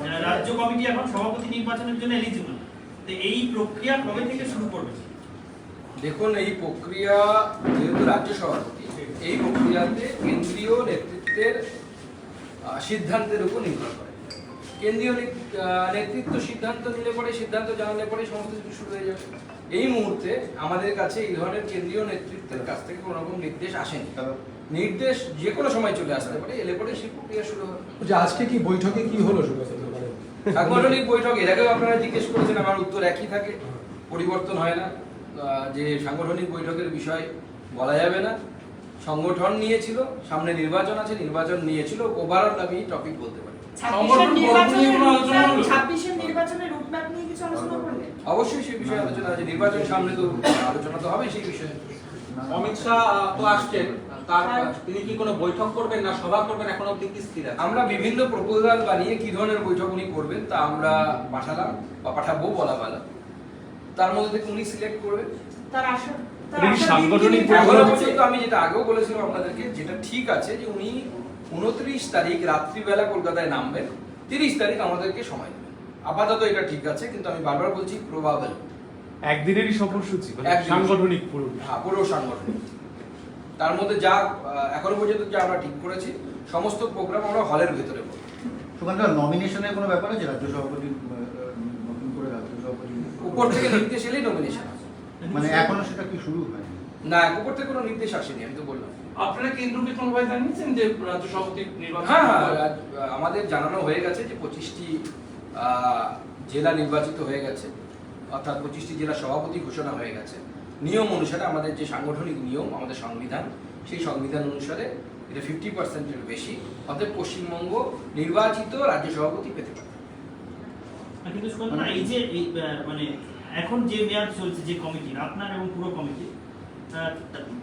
মানে রাজ্য কমিটি এখন সভাপতি নির্বাচনের জন্য এলিজিবল তো এই প্রক্রিয়া কবে থেকে শুরু করবে? দেখুন, এই প্রক্রিয়া যেহেতু রাজ্য সভাপতি, এই প্রক্রিয়াতে কেন্দ্রীয় নেতৃত্বের সিদ্ধান্তের উপর নির্ভর করে। কেন্দ্রীয় নেতৃত্ব সিদ্ধান্ত নিলে পরে, সিদ্ধান্ত জানালে পরে সমস্ত কিছু শুরু হয়ে যাবে। এই মুহূর্তে আমাদের কাছে এই ধরনের কেন্দ্রীয় নেতৃত্বের কাছ থেকে কোনো রকম নির্দেশ আসেনি। নির্দেশ যে কোনো সময় চলে আসতে পারে এলে পরে সেই প্রক্রিয়া শুরু হবে যে আজকে কি বৈঠকে কি হলো সুব্রত মানে সাংগঠনিক বৈঠক এর আগেও আপনারা জিজ্ঞেস করেছেন আমার উত্তর একই থাকে পরিবর্তন হয় না। যে সাংগঠনিক বৈঠকের বিষয় বলা যাবে না। সংগঠন নিয়েছিল সামনে নির্বাচন আছে নির্বাচন নিয়েছিল ওভারঅল আমি টপিক বলতে পারি। অবশ্যই সেই বিষয়ে আলোচনা আছে নির্বাচন সামনে তো আলোচনা তো হবে সেই বিষয়ে। অমিত শাহ তো আসছেন। তার তিনি কি কোনো বৈঠক করবেন না সভা করবেন? এখন অব্দি কি স্থির আছে? আমরা বিভিন্ন প্রপোজাল বানিয়ে কি ধরনের বৈঠক উনি করবেন তা আমরা পাঠালাম বা পাঠাবো বলা ভালো। তার মধ্যে থেকে উনি সিলেক্ট করবেন তার সাংগঠনিক? পর্যন্ত আমি যেটা আগেও বলেছিলাম আপনাদেরকে যেটা ঠিক আছে যে উনি উনত্রিশ তারিখ রাত্রিবেলা কলকাতায় নামবেন তিরিশ তারিখ আমাদেরকে সময় দেবেন। আপাতত এটা ঠিক আছে কিন্তু আমি বারবার বলছি প্রবাবল একদিনেরই সফরসূচি মানে সাংগঠনিক পুরো হ্যাঁ পুরো সাংগঠনিক। তার মধ্যে যা এখনও পর্যন্ত যা আমরা ঠিক করেছি সমস্ত প্রোগ্রাম আমরা হলের ভেতরে করব। ওখানকার নমিনেশনের কোনো ব্যাপার আছে? রাজ্য সভাপতি নতুন করে রাজ্য সভাপতি? উপর থেকে নির্দেশ এলেই নমিনেশন মানে এখনও সেটা কি শুরু হয়নি? না উপর থেকে কোনো নির্দেশ আসেনি আমি তো বললাম। আপনারা কেন্দ্রকে কোনোভাবে জানিয়েছেন যে রাজ্য সভাপতি নির্বাচন হ্যাঁ হ্যাঁ, আমাদের জানানো হয়ে গেছে যে পঁচিশটি জেলা নির্বাচিত হয়ে গেছে। অর্থাৎ পঁচিশটি জেলা সভাপতি ঘোষণা হয়ে গেছে। নিয়ম অনুসারে আমাদের যে সাংগঠনিক নিয়ম, আমাদের সংবিধান, সেই সংবিধান অনুসারে এটা ফিফটি পার্সেন্টের বেশি অর্থাৎ পশ্চিমবঙ্গ নির্বাচিত রাজ্য সভাপতি পেতে পারে। এই যে মানে এখন যে মেয়াদ চলছে, যে কমিটির আপনার এবং পুরো কমিটি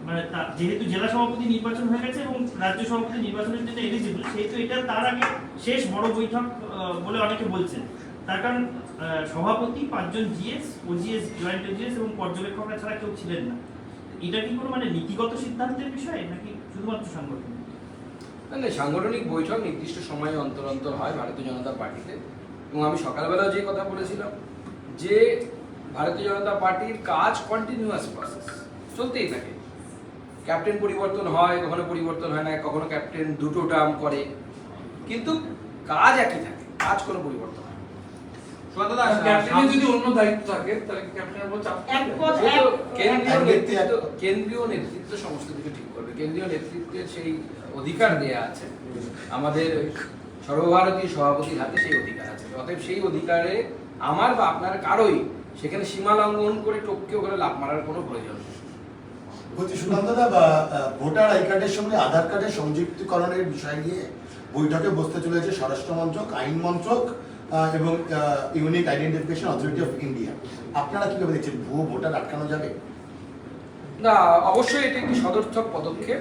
মানে যেহেতু জেলা সভাপতি নির্বাচন হয়ে গেছে এবং রাজ্য সভাপতি নির্বাচনের জন্য এলিজিবল, সেহেতু এটা তার আগে শেষ বড় বৈঠক বলে অনেকে বলছেন। তার কারণ সভাপতি পাঁচজন জিএস ও ওজিএস, জয়েন্ট ওজিএস এবং পর্যবেক্ষকরা ছাড়া কেউ ছিলেন না। এটা কি কোনো মানে নীতিগত সিদ্ধান্তের বিষয় নাকি শুধুমাত্র সাংগঠনিক? না না সাংগঠনিক বৈঠক নির্দিষ্ট সময়ে অন্তর অন্তর হয় ভারতীয় জনতা পার্টিতে। এবং আমি সকালবেলা যে কথা বলেছিলাম যে ভারতীয় জনতা পার্টির কাজ কন্টিনিউয়াস প্রসেস চলতেই থাকে। ক্যাপ্টেন পরিবর্তন হয়, কখনো পরিবর্তন হয় না, কখনো ক্যাপ্টেন দুটো টার্ম করে। কিন্তু কাজ একই থাকে, কাজ কোনো পরিবর্তন হয় না। সুকান্ত দাস ক্যাপ্টেনের যদি অন্য দায়িত্ব থাকে তাহলে ক্যাপ্টেনের উপর চাপ এক থাকবে? পদ যেহেতু এক- কেন্দ্রীয় এক ব্যক্তি এক- নেতৃত্ব কেন্দ্রীয় নেতৃত্ব সমস্ত কিছু ঠিক করবে। কেন্দ্রীয় নেতৃত্বের সেই অধিকার দেয়া আছে। আমাদের সর্বভারতীয় সভাপতির হাতে সেই অধিকার আছে। অতএব সেই অধিকারে আমার বা আপনার কারোই সেখানে সীমা লঙ্ঘন করে টপকে ওখানে লাভ মারার কোনো প্রয়োজন নেই। বলছি সুকান্তদা ভোটার আই কার্ডের সঙ্গে আধার কার্ডের সংযুক্তিকরণের বিষয় নিয়ে বৈঠকে বসতে চলেছে স্বরাষ্ট্র মন্ত্রক আইন মন্ত্রক এবং unique identification authority of India আপনারা কীভাবে দেখছেন? ভুয়ো ভোটার আটকানো যাবে? না অবশ্যই এটা একটি সদর্থক পদক্ষেপ।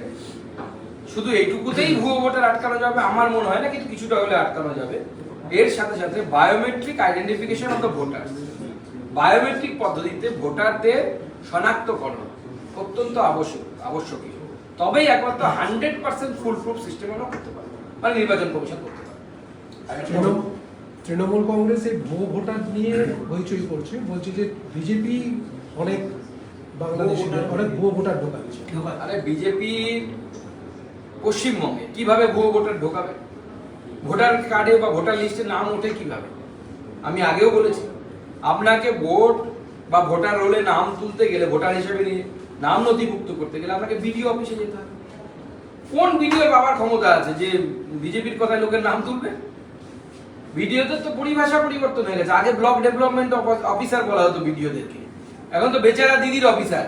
শুধু এইটুকুতেই ভুয়ো ভোটার আটকানো যাবে আমার মনে হয় না কিন্তু কিছুটা হলে আটকানো যাবে। এর সাথে সাথে biometric identification of the voter biometric পদ্ধতিতে ভোটারদের শনাক্তকরণ অত্যন্ত আবশ্যক আবশ্যকীয়। তবেই একমাত্র hundred percent foolproof system আমরা করতে পারব মানে নির্বাচন কমিশন করতে পারবে। তৃণমূল কংগ্রেস এই ভুয়ো ভোটার নিয়ে হইচই করছে বলছে যে বিজেপি অনেক বাংলাদেশে অনেক ভুয়ো ভোটার ঢোকাচ্ছে। আরে বিজেপি পশ্চিমবঙ্গে কীভাবে ভুয়ো ভোটার ঢোকাবে? ভোটার কার্ডে বা ভোটার লিস্টে নাম ওঠে কীভাবে? আমি আগেও বলেছি আপনাকে ভোট বা ভোটার রোলে নাম তুলতে গেলে ভোটার হিসেবে নিয়ে নাম নথিভুক্ত করতে গেলে আপনাকে বিডিও অফিসে যেতে হবে। কোন বিডিও বাবার ক্ষমতা আছে যে বিজেপির কথায় লোকের নাম তুলবে? ভিডিওতে তো পরিভাষা পরিবর্তন হয়ে গেছে। আগে ব্লক ডেভেলপমেন্ট অফিসার বলা হতো ভিডিওদেরকে। এখন তো বেচারা দিদির অফিসার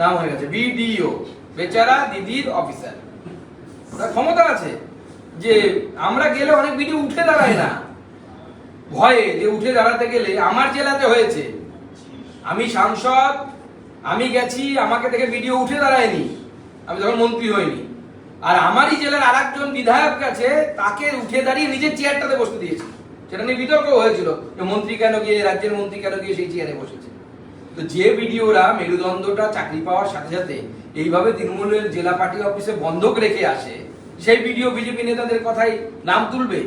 নাম হয়ে গেছে বিডিও। বেচারা দিদির অফিসার ওটা ক্ষমতা আছে যে আমরা গেলে অনেক ভিডিও উঠে দাঁড়ায় না। ভয়ে যে উঠে দাঁড়াতে গেলে আমার জেলাতে হয়েছে। আমি সাংসদ, আমি গেছি, আমাকে থেকে ভিডিও উঠে দাঁড়ায়নি। আমি তখন মন্ত্রী হইনি। আর আমারই জেলার আর একজন বিধায়ক গেছে তাকে উঠে দাঁড়িয়ে নিজের চেয়ারটাতে বসতে দিয়েছে। সেটা নিয়ে বিতর্ক হয়েছিল যে মন্ত্রী কেন গিয়ে রাজ্যের মন্ত্রী কেন গিয়ে সেই চেয়ারে বসেছে। তো যে ভিডিওরা মেরুদণ্ডটা চাকরি পাওয়ার সাথে সাথে এইভাবে তৃণমূলের জেলা পার্টি অফিসে বন্ধক রেখে আসে সেই ভিডিও বিজেপি নেতাদের কথাই নাম তুলবে?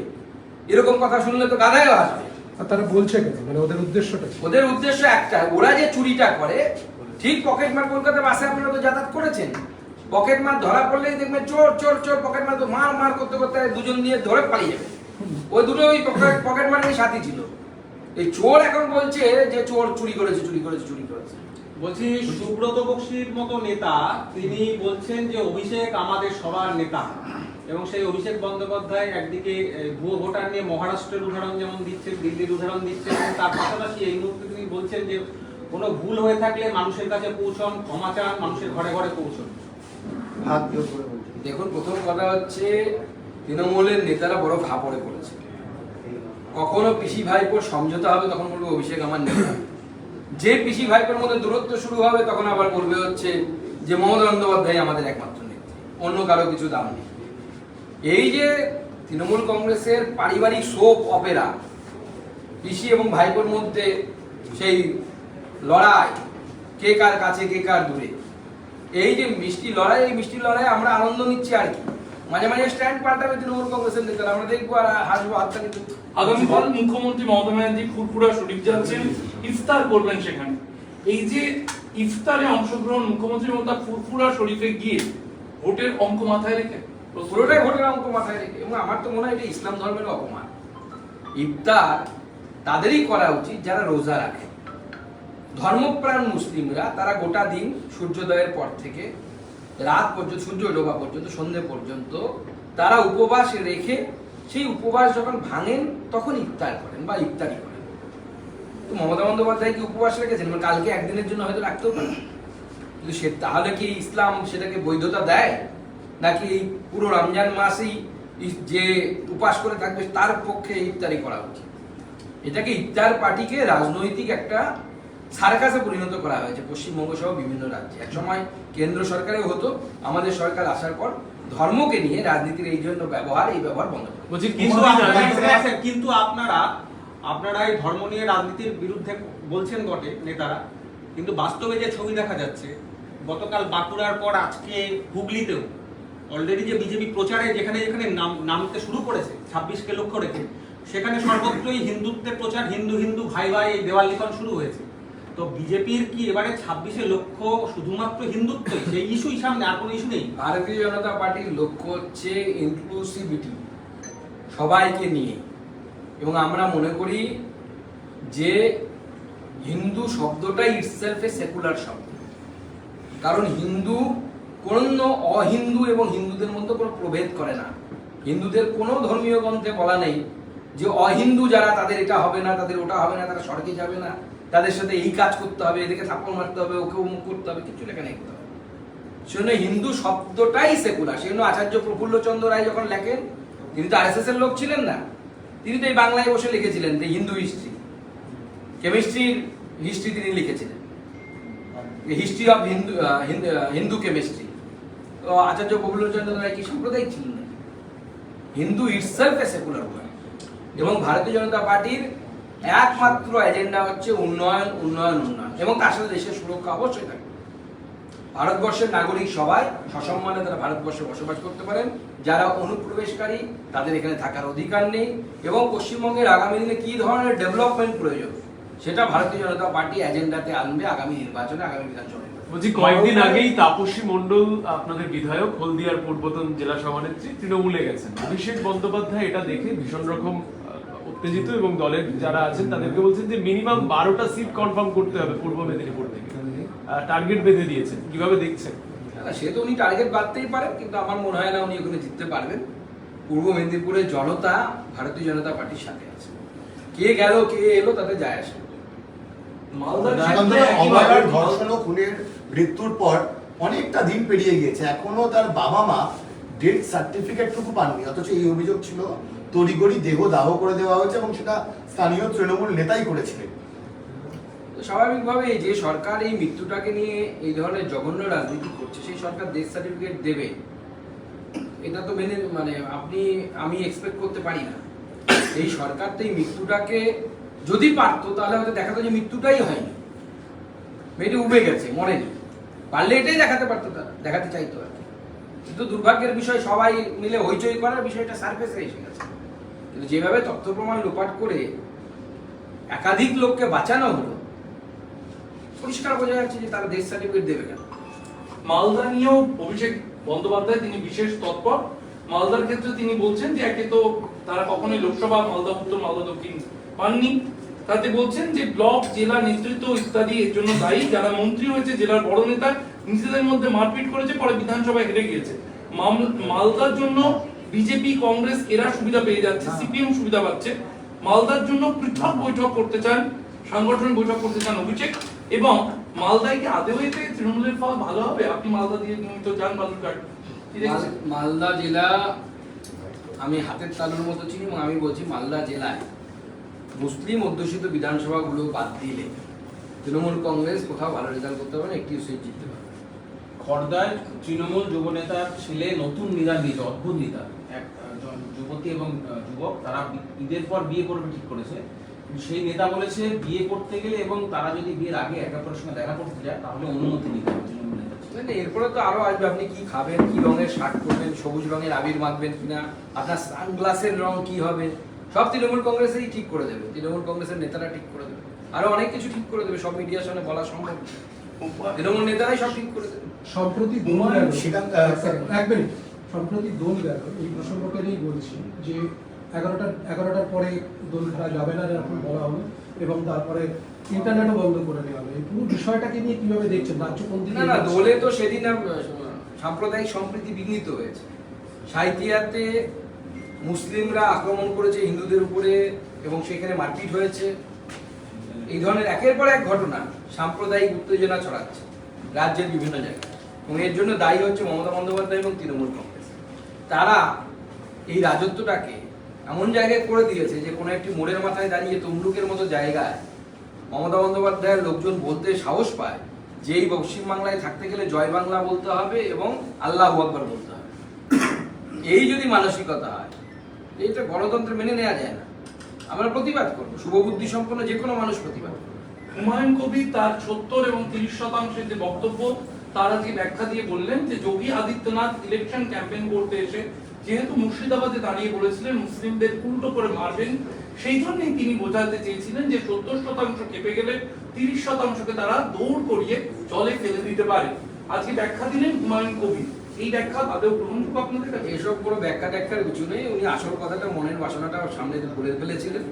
এরকম কথা শুনলে তো গাধায়ও আসবে আর তারা বলছে কেন? মানে ওদের উদ্দেশ্যটা ওদের উদ্দেশ্য একটা ওরা যে চুরিটা করে ঠিক পকেট মার কলকাতা বাসে আপনারা তো যাতায়াত করেছেন। পকেট মার ধরা পড়লেই দেখবেন চোর চোর চোর, পকেট মার মার মার করতে করতে দুজন দিয়ে ধরে পালিয়ে যাবে ওই দুটো ওই পকেট মারের সাথী ছিল। এই চোর এখন বলছে যে চোর চুরি করেছে চুরি করেছে চুরি করেছে। বলছি, সুব্রত বক্সির মতো নেতা, তিনি বলছেন যে অভিষেক আমাদের সবার নেতা। এবং সেই অভিষেক বন্দ্যোপাধ্যায় একদিকে ভুয়ো ভোটার নিয়ে মহারাষ্ট্রের উদাহরণ যেমন দিচ্ছেন, দিল্লির উদাহরণ দিচ্ছেন, এবং তার পাশাপাশি এই মুহূর্তে তিনি বলছেন যে কোনো ভুল হয়ে থাকলে মানুষের কাছে পৌঁছন, ক্ষমা চান, মানুষের ঘরে ঘরে পৌঁছন। হাত করে দেখুন, প্রথম কথা হচ্ছে, তৃণমূলের নেতারা বড় ফাপড়ে পড়েছে। কখনো পিসি ভাইপোর সমঝোতা হবে, তখন বলবে অভিষেক আমার নেতা। যে পিসি ভাইপোর মধ্যে দূরত্ব শুরু হবে, তখন আবার বলবে হচ্ছে যে মমতা বন্দ্যোপাধ্যায় আমাদের একমাত্র নেত্রী, অন্য কারও কিছু দাম নেই। এই যে তৃণমূল কংগ্রেসের পারিবারিক সোপ অপেরা, পিসি এবং ভাইপোর মধ্যে সেই লড়াই, কে কার কাছে, কে কার দূরে এই যে মিষ্টি লড়াই এই মিষ্টি লড়াই আমরা আনন্দ নিচ্ছি আর কি। মাঝে মাঝে স্ট্যান্ড পাল্টাবে তৃণমূল কংগ্রেসের নেতারা আমরা দেখব আর হাসবো হাতটা কিন্তু আগামীকাল মুখ্যমন্ত্রী মমতা ব্যানার্জি ফুরফুরা শরীফ যাচ্ছেন ইফতার করবেন সেখানে। এই যে ইফতারে অংশগ্রহণ মুখ্যমন্ত্রী মমতা ফুরফুরা শরীফে গিয়ে ভোটের অঙ্ক মাথায় রেখে? পুরোটাই ভোটের অঙ্ক মাথায় রেখে। এবং আমার তো মনে হয় এটা ইসলাম ধর্মের অপমান। ইফতার তাদেরই করা উচিত যারা রোজা রাখে। ধর্মপ্রাণ মুসলিমরা তারা গোটা দিন সূর্যোদয়ের পর থেকে রাত পর্যন্ত, সূর্য ডোবা পর্যন্ত, সন্ধে পর্যন্ত তারা উপবাস রেখে সেই উপবাস যখন ভাঙেন, তখন ইফতার করেন বা ইফতারি করেন। তো মমতা বন্দ্যোপাধ্যায় কি উপবাস রেখেছেন? মানে কালকে একদিনের জন্য হয়তো রাখতেও পারেন। কিন্তু সে তাহলে কি ইসলাম সেটাকে বৈধতা দেয়? নাকি এই পুরো রমজান মাসেই যে উপাস করে থাকবে, তার পক্ষে ইফতারি করা উচিত? এটাকে ইফতার পার্টিকে রাজনৈতিক একটা সার্কাসে পরিণত করা হয়েছে পশ্চিমবঙ্গ সহ বিভিন্ন রাজ্যে। এক সময় কেন্দ্র সরকারেও হতো আমাদের সরকার আসার পর ধর্মকে নিয়ে রাজনীতির এই জন্য ব্যবহার এই ব্যবহার বন্ধ কিন্তু আপনারা আপনারা এই ধর্ম নিয়ে রাজনীতির বিরুদ্ধে বলছেন বটে নেতারা। কিন্তু বাস্তবে যে ছবি দেখা যাচ্ছে গতকাল বাঁকুড়ার পর আজকে হুগলিতেও অলরেডি যে বিজেপি প্রচারে যেখানে যেখানে নাম নামতে শুরু করেছে ছাব্বিশকে লক্ষ্য রেখে সেখানে সর্বত্রই হিন্দুত্বের প্রচার হিন্দু হিন্দু ভাই ভাই এই দেওয়াল লিখন শুরু হয়েছে। তো বিজেপির কি এবারে ছাব্বিশে লক্ষ্য শুধুমাত্র হিন্দুত্বই? সেই ইস্যুই সামনে আর কোনো ইস্যু নেই? ভারতীয় জনতা পার্টির লক্ষ্য হচ্ছে ইনক্লুসিভিটি সবাইকে নিয়ে। এবং আমরা মনে করি যে হিন্দু শব্দটাই ইটসেলফ এ সেকুলার শব্দ। কারণ হিন্দু কোনো অহিন্দু এবং হিন্দুদের মধ্যে কোনো প্রভেদ করে না। হিন্দুদের কোনো ধর্মীয় গ্রন্থে বলা নেই যে অহিন্দু যারা তাদের এটা হবে না, তাদের ওটা হবে না, তারা স্বর্গে যাবে না। তাদের সাথে এই কাজ করতে হবে, এদেরকে থাপ্পড় মারতে হবে ওকে অমুক করতে হবে, কিছু লেখা নেই করতে হবে সেজন্য হিন্দু শব্দটাই সেকুলার সেজন্য আচার্য প্রফুল্ল চন্দ্র রায় যখন লেখেন, তিনি তো আরএসএস এর লোক ছিলেন না, তিনি তো এই বাংলায় বসে লিখেছিলেন যে হিন্দু হিস্ট্রি কেমিস্ট্রির হিস্ট্রি তিনি লিখেছিলেন। হিস্ট্রি অফ হিন্দু হিন্দ- কেমিস্ট্রি তো আচার্য প্রফুল্ল চন্দ্র রায় কি সাম্প্রদায়িক ছিলেন? না হিন্দু ইটসেলফ এ সেকুলার এবং ভারতীয় জনতা পার্টির একমাত্র এজেন্ডা হচ্ছে উন্নয়ন উন্নয়ন উন্নয়ন। এবং তার সাথে দেশের সুরক্ষা অবশ্যই থাকবে। ভারতবর্ষের নাগরিক সবাই সসম্মানে তারা ভারতবর্ষে বসবাস করতে পারেন। যারা অনুপ্রবেশকারী, তাদের এখানে থাকার অধিকার নেই। এবং পশ্চিমবঙ্গের আগামী দিনে কি ধরনের ডেভেলপমেন্ট প্রয়োজন, সেটা ভারতীয় জনতা পার্টি এজেন্ডাতে আনবে আগামী নির্বাচনে, আগামী বিধানসভা বলছি, কয়েকদিন আগেই তাপসী মন্ডল আপনাদের বিধায়ক, হলদিয়ার পূর্বতন জেলা সভানেত্রী তৃণমূলে গেছেন। অভিষেক বন্দ্যোপাধ্যায় এটা দেখে ভীষণ রকম উত্তেজিত এবং দলের যারা আছেন তাদেরকে বলছেন যে মিনিমাম বারোটা সিট কনফার্ম করতে হবে পূর্ব মেদিনীপুর থেকে। টার্গেট বেঁধে দিয়েছেন। কীভাবে দেখছেন? সে তো উনি টার্গেট বাড়তেই পারেন কিন্তু আমার মনে হয় না উনি ওখানে জিততে পারবেন। পূর্ব মেদিনীপুরের জনতা ভারতীয় জনতা পার্টির সাথে আছে। কে গেল কে এলো তাতে যায় আসে না। ধর্ষণ ও খুনের মৃত্যুর পর অনেকটা দিন পেরিয়ে গিয়েছে। এখনও তার বাবা মা ডেথ সার্টিফিকেটটুকু পাননি অথচ এই অভিযোগ ছিল তড়িগড়ি দেহ দাহ করে দেওয়া হয়েছে এবং সেটা স্থানীয় তৃণমূল নেতাই করেছিলেন। স্বাভাবিকভাবে যে সরকার এই মৃত্যুটাকে নিয়ে এই ধরনের জঘন্য রাজনীতি করছে, সেই সরকার ডেথ সার্টিফিকেট দেবে। এটা তো মেনে মানে আপনি, আমি এক্সপেক্ট করতে পারি না। এই সরকার তো এই মৃত্যুটাকে যদি পারতো, তাহলে হয়তো দেখাতো যে মৃত্যুটাই হয়নি। মেয়েটি উবে গেছে, মরেনি। পারলে এটাই দেখাতে পারতো তারা, দেখাতে চাইতো আর। কিন্তু দুর্ভাগ্যের বিষয় সবাই মিলে হইচই করার বিষয়টা সার্ফেসে এসে গেছে। যেভাবে তথ্য প্রমাণ লোপাট করে একাধিক লোককে বাঁচানো হলো, পরিষ্কার বোঝা যাচ্ছে যে তারা দেশ সার্টিফিকেট দেবে কেন? মালদা নিয়েও অভিষেক বন্দ্যোপাধ্যায় তিনি বিশেষ তৎপর। মালদার ক্ষেত্রে তিনি বলছেন যে একে তো তারা কখনোই লোকসভা, মালদা উত্তর, মালদা দক্ষিণ পাননি। তাতে বলছেন যে ব্লক, জেলা, নেতৃত্ব ইত্যাদি এর জন্য দায়ী। যারা মন্ত্রী হয়েছে, জেলার বড় নেতা, নিজেদের মধ্যে মারপিট করেছে, পরে বিধানসভায় হেরে গিয়েছে। মালদার জন্য বিজেপি কংগ্রেস এরা সুবিধা পেয়ে যাচ্ছে সিপিএম সুবিধা পাচ্ছে। মালদার জন্য পৃথক বৈঠক করতে চান সাংগঠনিক বৈঠক করতে চান অভিষেক। এবং মালদায় কি আদৌ এতে তৃণমূলের ফল ভালো হবে? আপনি মালদা দিয়ে নিয়মিত যান বালুরঘাট? মালদা জেলা আমি হাতের তালুর মতো চিনি এবং আমি বলছি মালদা জেলায় মুসলিম অধ্যুষিত বিধানসভাগুলো বাদ দিলে তৃণমূল কংগ্রেস কোথাও ভালো রেজাল্ট করতে পারবে না একটিও সিট জিততে পারবে। খর্দায় তৃণমূল যুব নেতার ছেলে নতুন নিদার নিজ অদ্ভুত জন- যুবতী এবং যুবক তারা ঈদের পর বিয়ে করবে ঠিক করেছে। সেই নেতা বলেছে বিয়ে করতে গেলে এবং তারা যদি বিয়ের আগে একে অপরের সঙ্গে দেখা করতে যায় তাহলে অনুমতি নিতে হবে এরপরে তো আরও আসবে। আপনি কি খাবেন কি রঙের শার্ট পরবেন সবুজ রঙের আবির মাখবেন কিনা আপনার সানগ্লাসের রং কি হবে? সব তৃণমূল কংগ্রেসই ঠিক করে দেবে। তৃণমূল কংগ্রেসের নেতারা ঠিক করে দেবে। আরও অনেক কিছু ঠিক করে দেবে সব মিডিয়ার সামনে বলা সম্ভব তৃণমূল নেতারাই সব ঠিক করে দেবে। সম্প্রতি সেখান- এক মিনিট। সম্প্রতি দোল গেল এই প্রসঙ্গকে নিয়েই বলছি যে এগারোটা এগারোটার পরে দোল খেলা যাবে না এরকম বলা হলো এবং তারপরে ইন্টারনেটও বন্ধ করে দেওয়া হবে এই পুরো বিষয়টাকে নিয়ে কীভাবে দেখছেন? রাজ্য কোন দিকে না না দোলে তো সেদিন সাম্প্রদায়িক সম্প্রীতি বিঘ্নিত হয়েছে। সাঁইথিয়াতে মুসলিমরা আক্রমণ করেছে হিন্দুদের উপরে এবং সেখানে মারপিট হয়েছে। এই ধরনের একের পর এক ঘটনা সাম্প্রদায়িক উত্তেজনা ছড়াচ্ছে রাজ্যের বিভিন্ন জায়গায়। এবং এর জন্য দায়ী হচ্ছে মমতা বন্দ্যোপাধ্যায় এবং তৃণমূল কংগ্রেস। তারা এই রাজত্বটাকে এমন জায়গায় করে দিয়েছে যে কোনো একটি মোড়ের মাথায় দাঁড়িয়ে তমলুকের মতো জায়গায় মমতা বন্দ্যোপাধ্যায়ের লোকজন বলতে সাহস পায় যে এই পশ্চিমবাংলায় থাকতে গেলে জয় বাংলা বলতে হবে এবং আল্লাহ আকবর বলতে হবে। এই যদি মানসিকতা হয় এইটা গণতন্ত্র মেনে নেওয়া যায় না। আমরা প্রতিবাদ করব শুভবুদ্ধি সম্পন্ন যে কোনো মানুষ প্রতিবাদ করবে। হুমায়ুন কবির তার সত্তর এবং তিরিশ শতাংশের যে বক্তব্য তার আজকে ব্যাখ্যা দিয়ে বললেন যে যোগী আদিত্যনাথ ইলেকশন ক্যাম্পেইন করতে এসে যেহেতু মুর্শিদাবাদে দাঁড়িয়ে বলেছিলেন, মুসলিমদের উল্টো করে মারবেন, সেই জন্যই তিনি বোঝাতে চেয়েছিলেন যে সত্তর শতাংশ কেঁপে গেলে তিরিশ শতাংশকে তারা দৌড় করিয়ে জলে ফেলে দিতে পারে। আজকে ব্যাখ্যা দিলেন হুমায়ুন কবির। এই ব্যাখ্যা আদৌ গ্রহণযোগ্য আপনাদের কাছে? এসব কোনো ব্যাখ্যা ট্যাখ্যার কিছু নেই। উনি আসল কথাটা, মনের বাসনাটা সামনে বলে ফেলেছিলেন।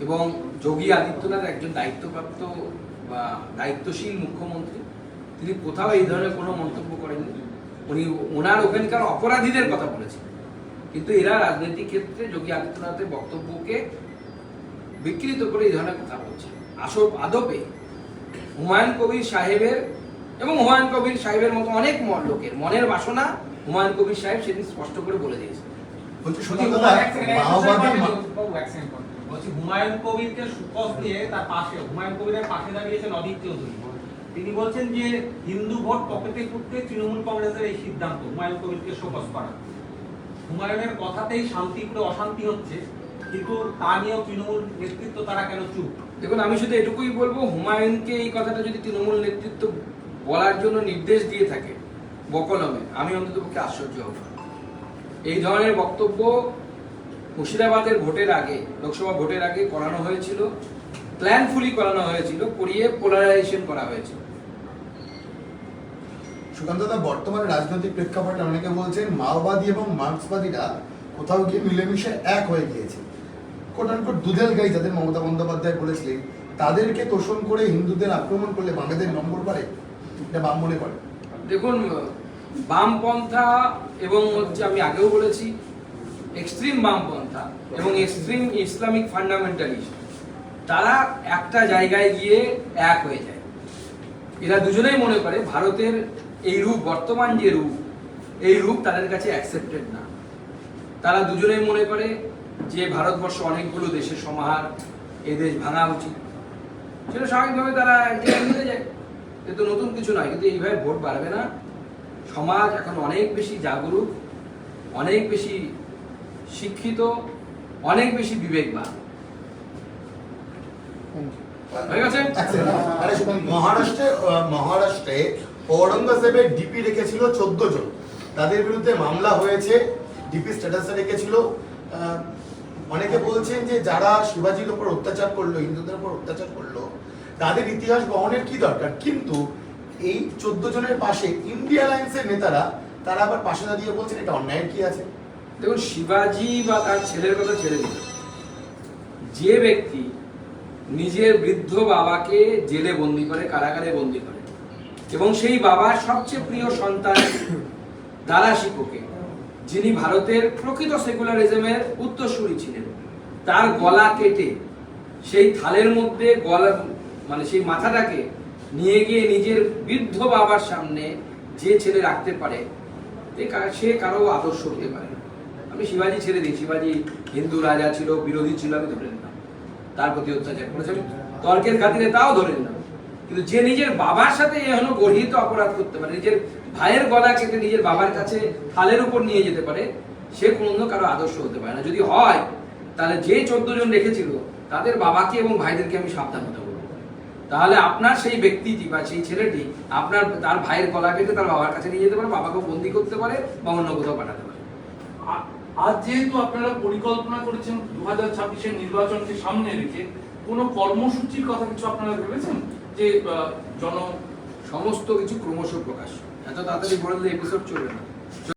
এবং যোগী আদিত্যনাথ একজন দায়িত্বপ্রাপ্ত বা দায়িত্বশীল মুখ্যমন্ত্রী। তিনি কোথাও এই ধরনের কোনো মন্তব্য করেননি। উনি ওনার ওখানকার অপরাধীদের কথা বলেছেন। কিন্তু এরা রাজনৈতিক ক্ষেত্রে যোগী আদিত্যনাথের বক্তব্যকে বিকৃত করে এই ধরনের কথা বলছে। আসল আদপে হুমায়ুন কবির সাহেবের এবং হুমায়ুন কবির সাহেবের মতো অনেক লোকের মনের বাসনা হুমায়ুন কবির সাহেব সেদিন স্পষ্ট করে বলে দিয়েছে বলছি বলছি, হুমায়ুন- কবিরকে সুকস দিয়ে তার পাশে হুমায়ুন কবিরের পাশে দাঁড়িয়েছেন অদিত চৌধুরী। তিনি বলছেন যে হিন্দু ভোট পকেটে করতে তৃণমূল কংগ্রেসের এই সিদ্ধান্ত, হুমায়ুন কবিরকে শোকস করা। হুমায়ুনের কথাতেই শান্তি শান্তিপুরে অশান্তি হচ্ছে, কিন্তু তা নিয়েও তৃণমূল নেতৃত্ব তারা কেন চুপ? দেখুন, আমি শুধু এটুকুই বলব, হুমায়ুনকে এই কথাটা যদি তৃণমূল নেতৃত্ব বলার জন্য নির্দেশ দিয়ে থাকে বকলমে, আমি অন্তত পক্ষে আশ্চর্য হব। এই ধরনের বক্তব্য মুর্শিদাবাদের ভোটের আগে, লোকসভা ভোটের আগে করানো হয়েছিল প্ল্যানফুলি করানো হয়েছিল, করিয়ে পোলারাইজেশন করা হয়েছিল। সুকান্ত দা, বর্তমানে রাজনৈতিক প্রেক্ষাপটে অনেকে বলছেন মাওবাদী এবং মার্ক্সবাদীরা কোথাও গিয়ে মিলেমিশে এক হয়ে গিয়েছে। কোটানকোট দুধেল গাই যাদের মমতা বন্দ্যোপাধ্যায় বলেছিলেন, তাদেরকে তোষণ করে হিন্দুদের আক্রমণ করলে বামেদের নম্বর পারে এটা বাম মনে করে। দেখুন, বামপন্থা এবং হচ্ছে আমি আগেও বলেছি এক্সট্রিম বামপন্থা এবং এক্সট্রিম ইসলামিক ফান্ডামেন্টালিস্ট তারা একটা জায়গায় গিয়ে এক হয়ে যায়। এরা দুজনেই মনে করে ভারতের এই রূপ বর্তমান যে রূপ এই রূপ তাদের কাছে অ্যাকসেপ্টেড না তারা দুজনেই মনে করে যে ভারতবর্ষ অনেকগুলো দেশের সমাহার এই দেশ ভাঙা উচিত সেটা স্বাভাবিকভাবে তারা এক জায়গায় মিলে যায় এ তো নতুন কিছু নয় কিন্তু এইভাবে ভোট বাড়বে না সমাজ এখন অনেক বেশি জাগরুক অনেক বেশি শিক্ষিত অনেক বেশি বিবেকবান হয়ে গেছে মহারাষ্ট্রে মহারাষ্ট্রে ঔরঙ্গজেবের ডিপি রেখেছিল চোদ্দ জন। তাদের বিরুদ্ধে মামলা হয়েছে, ডিপি স্ট্যাটাসে রেখেছিল। অনেকে বলছেন যে যারা শিবাজির উপর অত্যাচার করল, হিন্দুদের উপর অত্যাচার করল, তাদের ইতিহাস বহনের কি দরকার? কিন্তু এই চোদ্দ জনের পাশে ইন্ডিয়া অ্যালায়েন্সের নেতারা, তারা আবার পাশে দাঁড়িয়ে বলছেন, এটা অন্যায়ের কি আছে? দেখুন, শিবাজি বা তার ছেলের কথা ছেড়ে দিন। যে ব্যক্তি নিজের বৃদ্ধ বাবাকে জেলে বন্দি করে, কারাগারে বন্দি করে এবং সেই বাবার সবচেয়ে প্রিয় সন্তান দারা শিকোকে যিনি ভারতের প্রকৃত সেকুলারিজমের উত্তরসূরি ছিলেন। তার গলা কেটে সেই থালের মধ্যে গলা মানে সেই মাথাটাকে নিয়ে গিয়ে নিজের বৃদ্ধ বাবার সামনে যে ছেলে রাখতে পারে সে কারও আদর্শ হতে পারে আমি শিবাজি ছেড়ে দিই। শিবাজি হিন্দু রাজা ছিল, বিরোধী ছিল, আমি ধরে নিলাম। তার প্রতি অত্যাচার করেছে। আমি তর্কের খাতিরে তাও ধরে নিলাম। কিন্তু যে নিজের বাবার সাথে এখনও গর্হিত অপরাধ করতে পারে, নিজের ভাইয়ের গলা কেটে নিজের বাবার কাছে থালের উপর নিয়ে যেতে পারে, সে কোনো কারও আদর্শ হতে পারে না। যদি হয়, তাহলে যে চোদ্দ জন রেখেছিল, তাদের বাবাকে এবং ভাইদেরকে আমি সাবধান হতে বলব। তাহলে আপনার সেই ব্যক্তিটি বা সেই ছেলেটি আপনার, তার ভাইয়ের গলা কেটে তার বাবার কাছে নিয়ে যেতে পারে বাবাকে বন্দি করতে পারে বা অন্য কোথাও পাঠাতে পারে। আজ যেহেতু আপনারা পরিকল্পনা করেছেন দু হাজার ছাব্বিশের নির্বাচনকে সামনে রেখে, কোনো কর্মসূচির কথা কিছু আপনারা ভেবেছেন? যে জন সমস্ত কিছু ক্রমশ প্রকাশ। এত তাড়াতাড়ি বলে এপিসোড চলবে না।